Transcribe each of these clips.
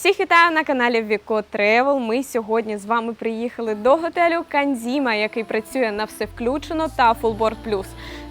Всіх вітаю на каналі Віко Тревел. Ми сьогодні з вами приїхали до готелю Канзіма, який працює на все включено та Fullboard Plus.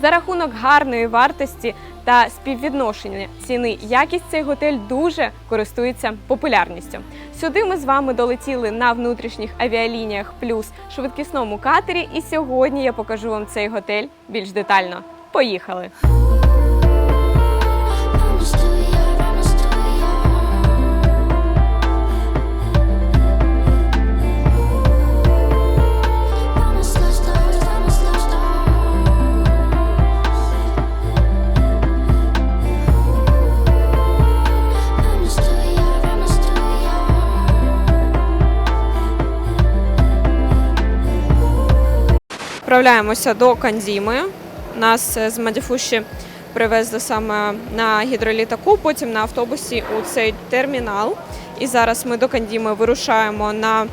За рахунок гарної вартості та співвідношення ціни якість цей готель дуже користується популярністю. Сюди ми з вами долетіли на внутрішніх авіалініях плюс швидкісному катері. І сьогодні я покажу вам цей готель більш детально. Поїхали! Відправляємося до Кандіми. Нас е, з Мадіфуші привезли саме на гідролітаку, потім на автобусі у цей термінал. І зараз ми до Кандіми вирушаємо на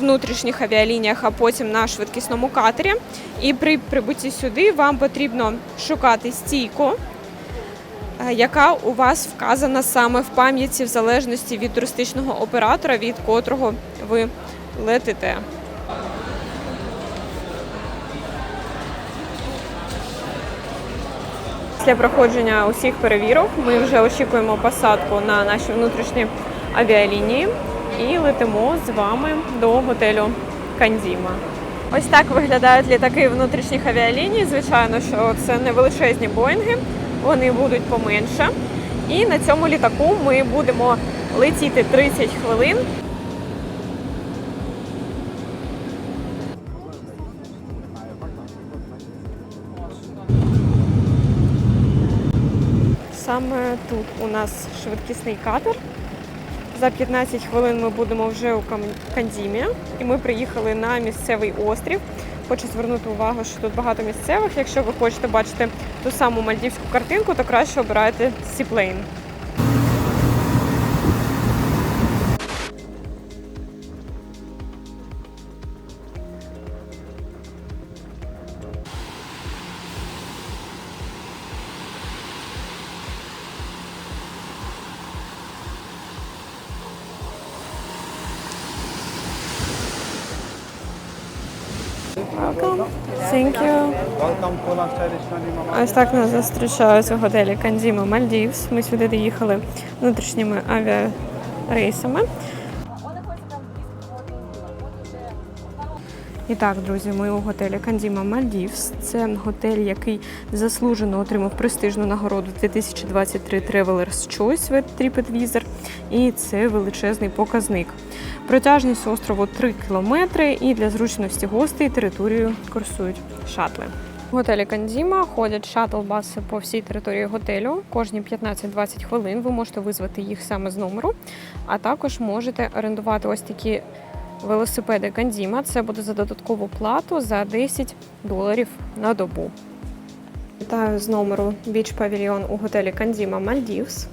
внутрішніх авіалініях, а потім на швидкісному катері. І при прибутті сюди вам потрібно шукати стійку, е, яка у вас вказана саме в пам'яті, в залежності від туристичного оператора, від котрого ви летите. Після проходження усіх перевірок ми вже очікуємо посадку на наші внутрішні авіалінії і летимо з вами до готелю Кандіма. Ось так виглядають літаки внутрішніх авіаліній. Звичайно, що це не величезні боїнги, вони будуть поменше. І на цьому літаку ми будемо летіти 30 хвилин. Саме тут у нас швидкісний катер. За 15 хвилин ми будемо вже у Кандімі, і ми приїхали на місцевий острів. Хочу звернути увагу, що тут багато місцевих. Якщо ви хочете бачити ту саму мальдівську картинку, то краще обирайте Seaplane. Ось так нас зустрічають у готелі Кандіма Мальдівс. Ми сюди доїхали внутрішніми авіарейсами. І так, друзі, ми у готелі Кандіма Мальдівс. Це готель, який заслужено отримав престижну нагороду 2023 Travelers Choice від TripAdvisor. І це величезний показник. Протяжність острову 3 кілометри, і для зручності гостей територію курсують шатли. В готелі Кандіма ходять шатл-баси по всій території готелю. Кожні 15-20 хвилин ви можете визвати їх саме з номеру, а також можете орендувати ось такі велосипеди Кандіма. Це буде за додаткову плату за 10 доларів на добу. Вітаю з номеру Beach Pavilion у готелі Кандіма Мальдівс.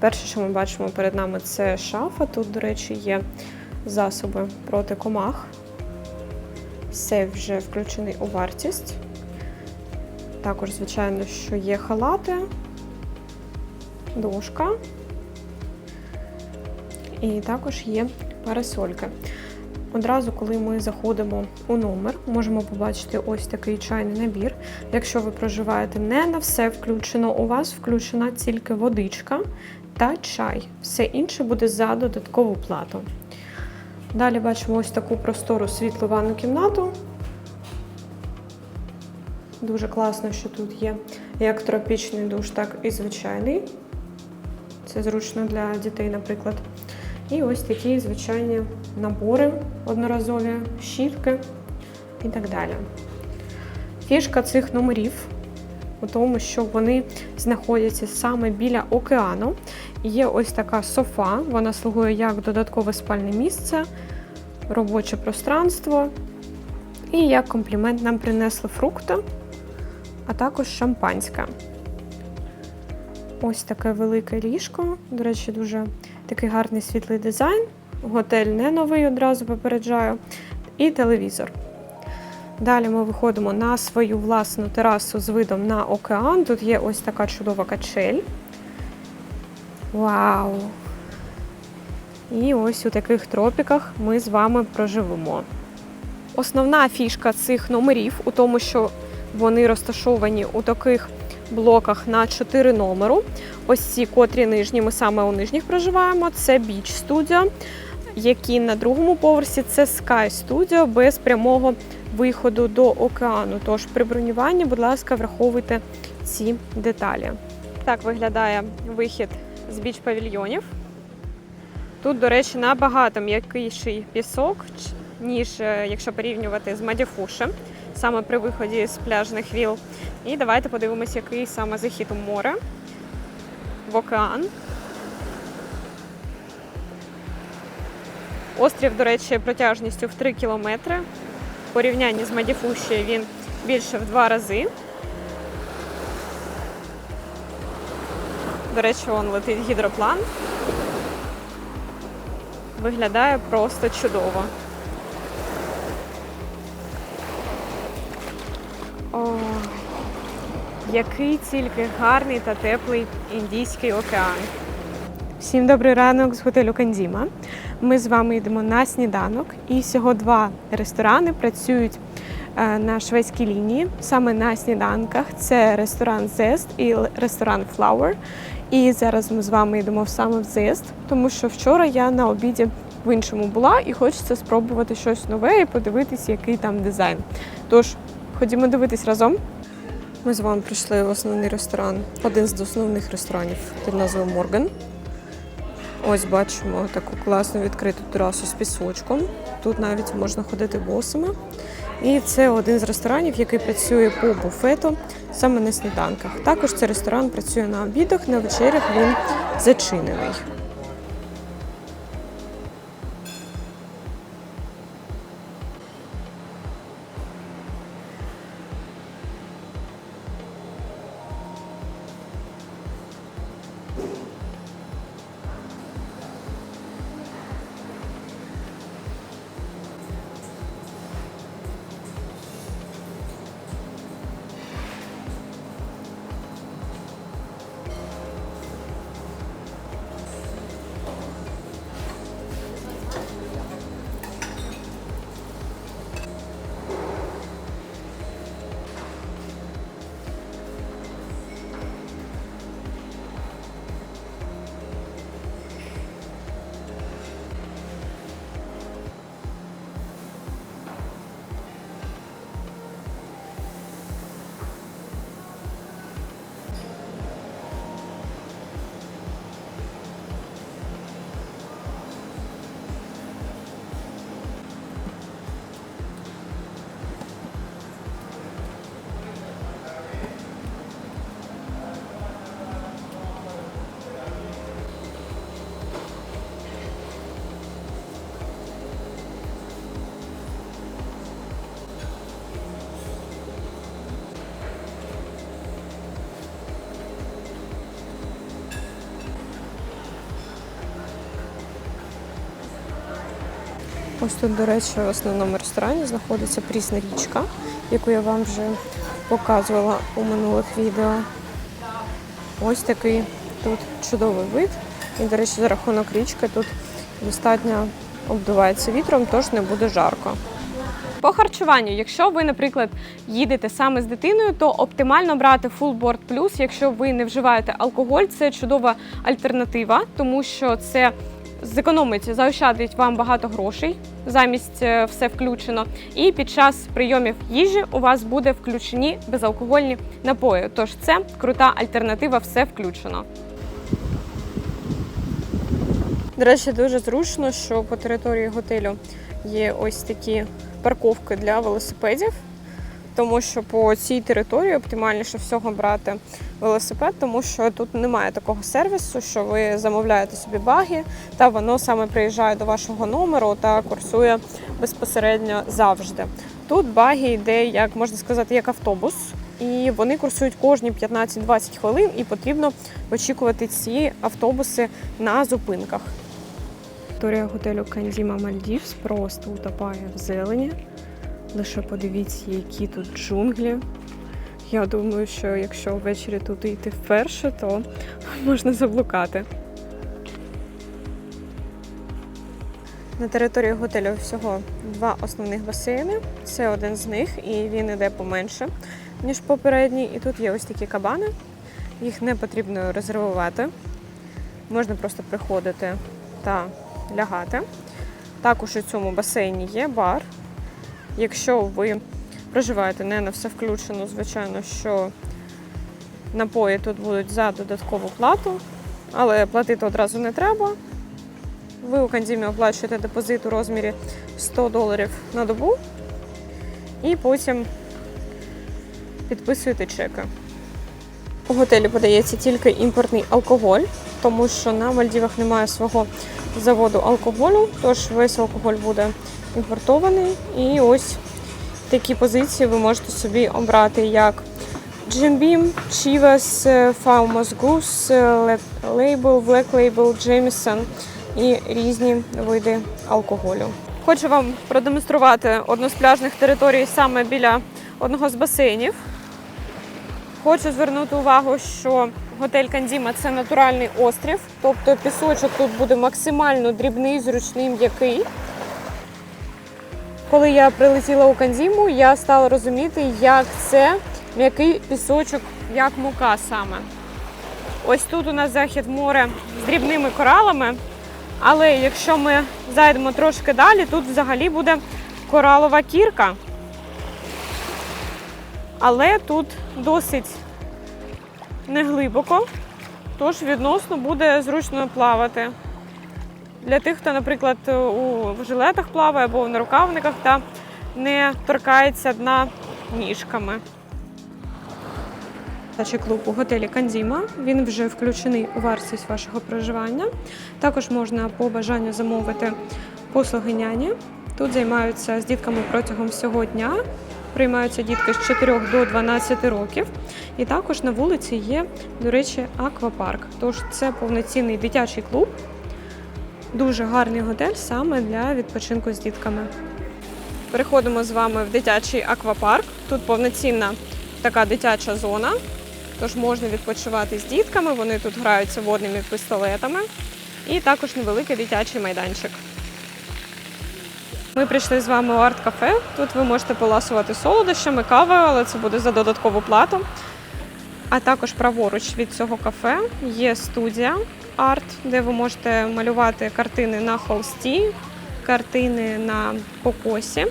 Перше, що ми бачимо перед нами, це шафа. Тут, до речі, є засоби проти комах. Сейф вже включений у вартість. Також, звичайно, що є халати, дошка. І також є парасольки. Одразу, коли ми заходимо у номер, можемо побачити ось такий чайний набір. Якщо ви проживаєте не на все включено, у вас включена тільки водичка та чай. Все інше буде за додаткову плату. Далі бачимо ось таку простору світлу ванну кімнату. Дуже класно, що тут є як тропічний душ, так і звичайний. Це зручно для дітей, наприклад. І ось такі звичайні набори одноразові, щітки і так далі. Фішка цих номерів у тому, що вони знаходяться саме біля океану. Є ось така софа, вона слугує як додаткове спальне місце, робоче пространство. І як комплімент нам принесли фрукти, а також шампанське. Ось таке велике ліжко. До речі, дуже такий гарний світлий дизайн. Готель не новий, одразу попереджаю. І телевізор. Далі ми виходимо на свою власну терасу з видом на океан. Тут є ось така чудова качель. Вау! І ось у таких тропіках ми з вами проживемо. Основна фішка цих номерів у тому, що вони розташовані у таких блоках на 4 номеру. Ось ці котрі нижні, ми саме у нижніх проживаємо. Це Beach Studio, які на другому поверсі це Sky Studio без прямого виходу до океану. Тож при бронюванні, будь ласка, враховуйте ці деталі. Так виглядає вихід з біч павільйонів. Тут, до речі, набагато м'якіший пісок, ніж е, якщо порівнювати з Мадіфушем, саме при виході з пляжних віл. І давайте подивимось, який саме захід у море в океан. Острів, до речі, протяжністю в 3 кілометри. В порівнянні з Мадіфуші він більше в два рази. До речі, вон летить гідроплан. Виглядає просто чудово. Який тільки гарний та теплий Індійський океан. Всім добрий ранок з готелю Кандіма. Ми з вами йдемо на сніданок, і всього два ресторани працюють е, на шведській лінії, саме на сніданках. Це ресторан Zest і ресторан Flower. І зараз ми з вами йдемо саме в Zest, тому що вчора я на обіді в іншому була і хочеться спробувати щось нове і подивитись, який там дизайн. Тож, ходімо дивитись разом. Ми з вами прийшли в основний ресторан, один з основних ресторанів під назвою Морган. Ось бачимо таку класну відкриту терасу з пісочком. Тут навіть можна ходити босими. І це один з ресторанів, який працює по буфету саме на сніданках. Також цей ресторан працює на обідах, на вечерях він зачинений. Ось тут, до речі, в основному ресторані знаходиться прісна річка, яку я вам вже показувала у минулих відео. Ось такий тут чудовий вид. І, до речі, за рахунок річки тут достатньо обдувається вітром, тож не буде жарко. По харчуванню, якщо ви, наприклад, їдете саме з дитиною, то оптимально брати Full Board Plus, якщо ви не вживаєте алкоголь, це чудова альтернатива, тому що це зекономить, заощадить вам багато грошей, замість е, все включено. І під час прийомів їжі у вас буде включені безалкогольні напої. Тож це крута альтернатива, все включено. До речі, дуже зручно, що по території готелю є ось такі парковки для велосипедів, тому що по цій території оптимальніше всього брати велосипед, тому що тут немає такого сервісу, що ви замовляєте собі баги, та воно саме приїжджає до вашого номеру та курсує безпосередньо завжди. Тут баги йде, як можна сказати, як автобус. І вони курсують кожні 15-20 хвилин, і потрібно очікувати ці автобуси на зупинках. Територія готелю Кандіма Мальдівс просто утопає в зелені. Лише подивіться, які тут джунглі. Я думаю, що якщо ввечері тут йти вперше, то можна заблукати. На території готелю всього два основних басейни. Це один з них, і він іде поменше, ніж попередній. І тут є ось такі кабани. Їх не потрібно резервувати. Можна просто приходити та лягати. Також у цьому басейні є бар. Якщо ви проживаєте не на все включено, звичайно, що напої тут будуть за додаткову плату, але платити одразу не треба. Ви у Кандімі оплачуєте депозит у розмірі 100 доларів на добу і потім підписуєте чеки. У готелі подається тільки імпортний алкоголь, тому що на Мальдівах немає свого заводу алкоголю, тож весь алкоголь буде імпортований. І ось такі позиції ви можете собі обрати як Jim Beam, Chivas, е, Famous Goose, е, Label, Black Label, Jameson і різні види алкоголю. Хочу вам продемонструвати одну з пляжних територій саме біля одного з басейнів. Хочу звернути увагу, що готель Кандіма це натуральний острів, тобто пісочок тут буде максимально дрібний, зручний, м'який. Коли я прилетіла у Кандіму, я стала розуміти, як це м'який пісочок, як мука саме. Ось тут у нас захід море з дрібними коралами, але якщо ми зайдемо трошки далі, тут взагалі буде коралова кірка. Але тут досить неглибоко, тож відносно буде зручно плавати. Для тих, хто, наприклад, у жилетах плаває або в нарукавниках та не торкається дна ніжками. Дачий клуб у готелі Кандіма. Він вже включений у вартість вашого проживання. Також можна по бажанню замовити послуги няні. Тут займаються з дітками протягом всього дня. Приймаються дітки з 4 до 12 років. І також на вулиці є, до речі, аквапарк. Тож це повноцінний дитячий клуб. Дуже гарний готель саме для відпочинку з дітками. Переходимо з вами в дитячий аквапарк. Тут повноцінна така дитяча зона. Тож можна відпочивати з дітками, вони тут граються водними пістолетами. І також невеликий дитячий майданчик. Ми прийшли з вами у арт-кафе. Тут ви можете поласувати солодощами, кавою, але це буде за додаткову плату. А також праворуч від цього кафе є студія арт, де ви можете малювати картини на холсті, картини на покосі.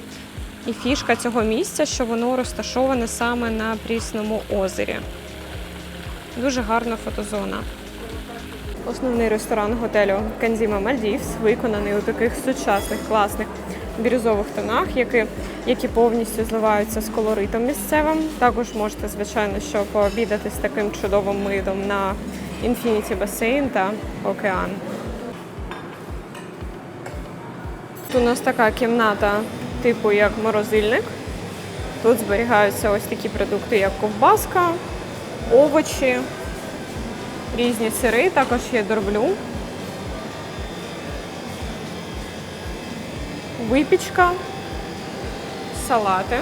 І фішка цього місця, що воно розташоване саме на Прісному озері. Дуже гарна фотозона. Основний ресторан готелю Канзіма Мальдівс виконаний у таких сучасних класних бірюзових тонах, які, які повністю зливаються з колоритом місцевим. Також можете, звичайно, що пообідати з таким чудовим видом на інфініті басейн та океан. Тут у нас така кімната, типу як морозильник. Тут зберігаються ось такі продукти, як ковбаска, овочі, різні сири, також є дорблю. Випічка, салати.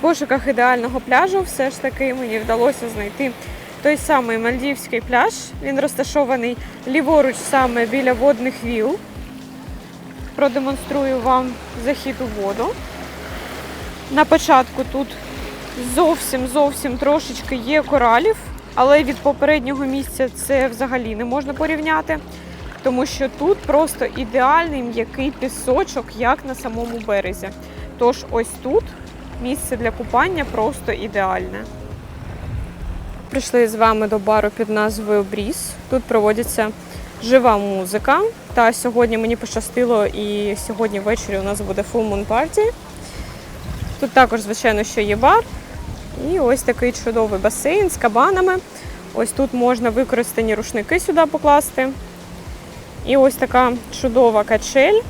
Пошуках ідеального пляжу все ж таки мені вдалося знайти той самий мальдівський пляж. Він розташований ліворуч саме біля водних віл. Продемонструю вам захід у воду. На початку тут зовсім зовсім трошечки є коралів, але від попереднього місця це взагалі не можна порівняти, тому що тут просто ідеальний м'який пісочок, як на самому березі. Тож ось тут місце для купання просто ідеальне. Прийшли з вами до бару під назвою Бріз. Тут проводиться жива музика. Та сьогодні мені пощастило, і сьогодні ввечері у нас буде Full Moon Party. Тут також, звичайно, що є бар. І ось такий чудовий басейн з кабанами. Ось тут можна використані рушники сюди покласти. І ось така чудова качель.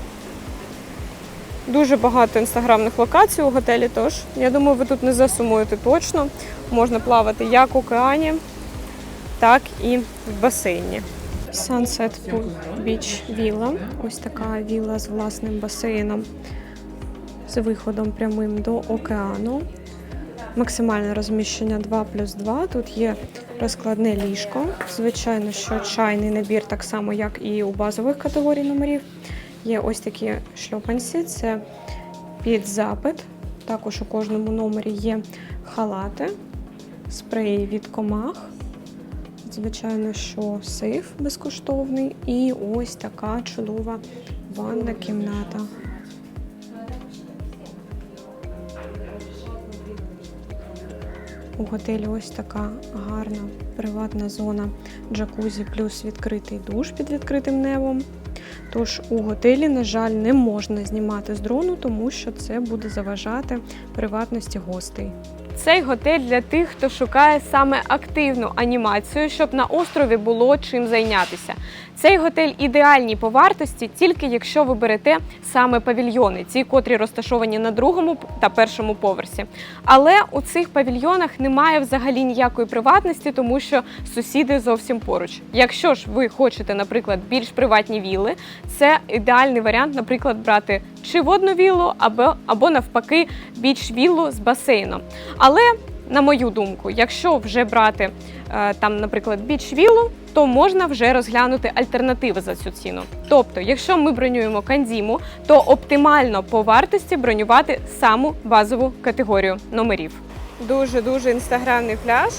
Дуже багато інстаграмних локацій у готелі, тож я думаю, ви тут не засумуєте точно. Можна плавати як в океані, так і в басейні. Sunset Pool Beach Villa. Ось така вілла з власним басейном з виходом прямим до океану. Максимальне розміщення 2 плюс 2. Тут є розкладне ліжко. Звичайно, що чайний набір, так само, як і у базових категорій номерів. Є ось такі шльопанці, це під запит. Також у кожному номері є халати, спреї від комах. Звичайно, що сейф безкоштовний. І ось така чудова ванна кімната. У готелі ось така гарна приватна зона джакузі плюс відкритий душ під відкритим небом. Тож у готелі, на жаль, не можна знімати з дрону, тому що це буде заважати приватності гостей. Цей готель для тих, хто шукає саме активну анімацію, щоб на острові було чим зайнятися. Цей готель ідеальний по вартості, тільки якщо ви берете саме павільйони, ті, котрі розташовані на другому та першому поверсі. Але у цих павільйонах немає взагалі ніякої приватності, тому що сусіди зовсім поруч. Якщо ж ви хочете, наприклад, більш приватні вілли, це ідеальний варіант, наприклад, брати чи водну віллу, або, або навпаки біч віллу з басейном. Але на мою думку, якщо вже брати е, там, наприклад, біч віллу, то можна вже розглянути альтернативи за цю ціну. Тобто, якщо ми бронюємо кандіму, то оптимально по вартості бронювати саму базову категорію номерів. Дуже дуже інстаграмний пляж,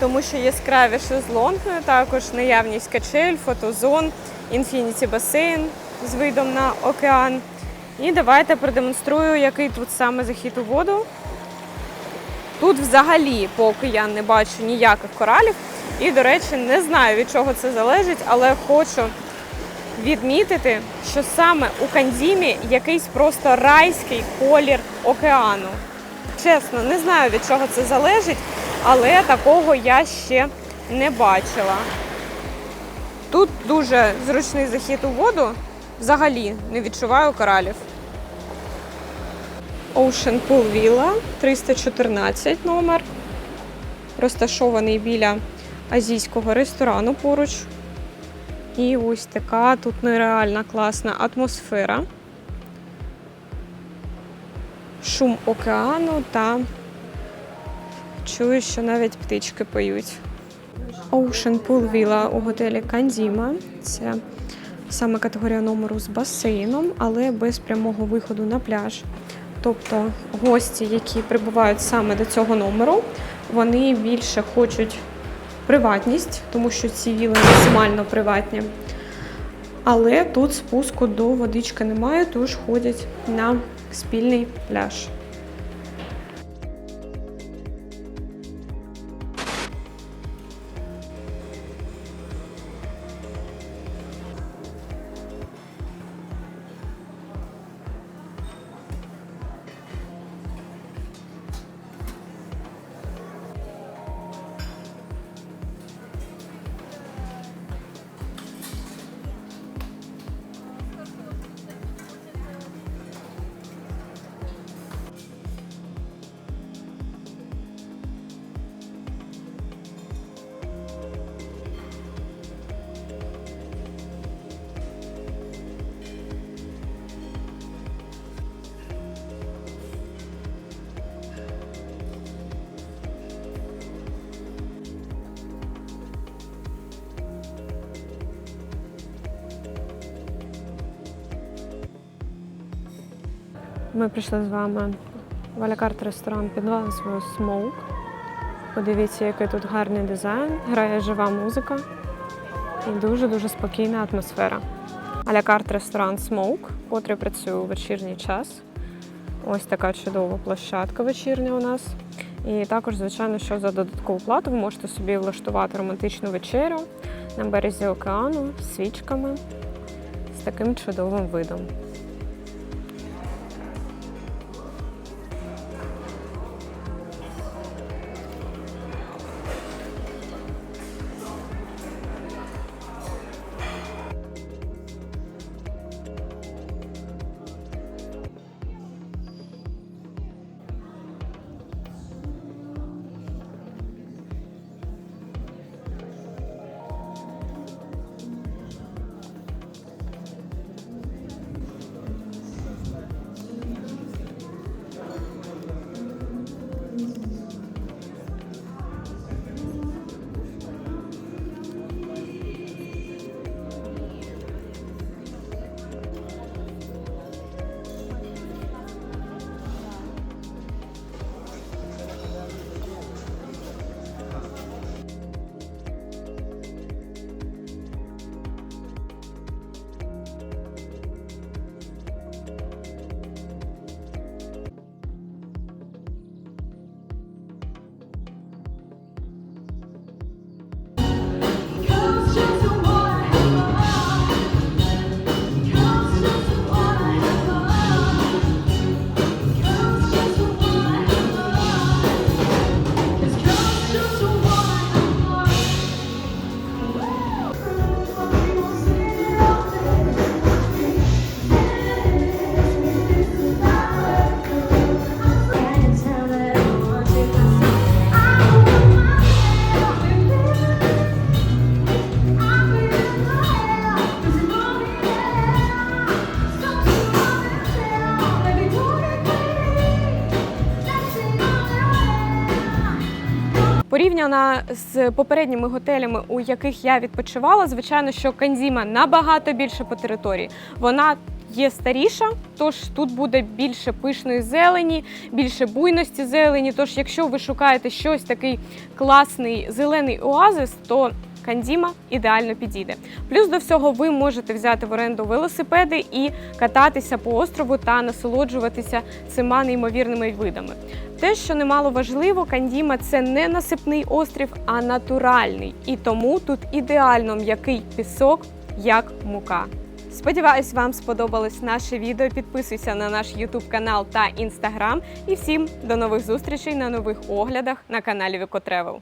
тому що яскраві шезлонги, також наявність качель, фотозон, інфініті басейн з видом на океан. І давайте продемонструю, який тут саме захід у воду. Тут взагалі поки я не бачу ніяких коралів. І, до речі, не знаю від чого це залежить, але хочу відмітити, що саме у Кандімі якийсь просто райський колір океану. Чесно, не знаю від чого це залежить, але такого я ще не бачила. Тут дуже зручний захід у воду. Взагалі не відчуваю коралів. Ocean Pool Villa 314 номер. Розташований біля азійського ресторану поруч. І ось така тут нереальна класна атмосфера. Шум океану та чую, що навіть птички поють. Ocean Pool Villa у готелі Кандіма. Це саме категорія номеру з басейном, але без прямого виходу на пляж. Тобто гості, які прибувають саме до цього номеру, вони більше хочуть приватність, тому що ці віли максимально приватні. Але тут спуску до водички немає, тож ходять на спільний пляж. Ми прийшли з вами в Алякарт ресторан під назвою Smoke. Подивіться, який тут гарний дизайн, грає жива музика і дуже-дуже спокійна атмосфера. Алякарт ресторан Smoke, котрий працює у вечірній час. Ось така чудова площадка вечірня у нас. І також, звичайно, що за додаткову плату ви можете собі влаштувати романтичну вечерю на березі океану з свічками з таким чудовим видом. Порівняно з попередніми готелями, у яких я відпочивала, звичайно, що Канзіма набагато більше по території. Вона є старіша, тож тут буде більше пишної зелені, більше буйності зелені. Тож, якщо ви шукаєте щось такий класний зелений оазис, то Кандіма ідеально підійде. Плюс до всього ви можете взяти в оренду велосипеди і кататися по острову та насолоджуватися цими неймовірними видами. Те, що немало важливо, Кандіма це не насипний острів, а натуральний. І тому тут ідеально м'який пісок, як мука. Сподіваюсь, вам сподобалось наше відео. Підписуйся на наш YouTube канал та Instagram. І всім до нових зустрічей на нових оглядах на каналі Вікотревел.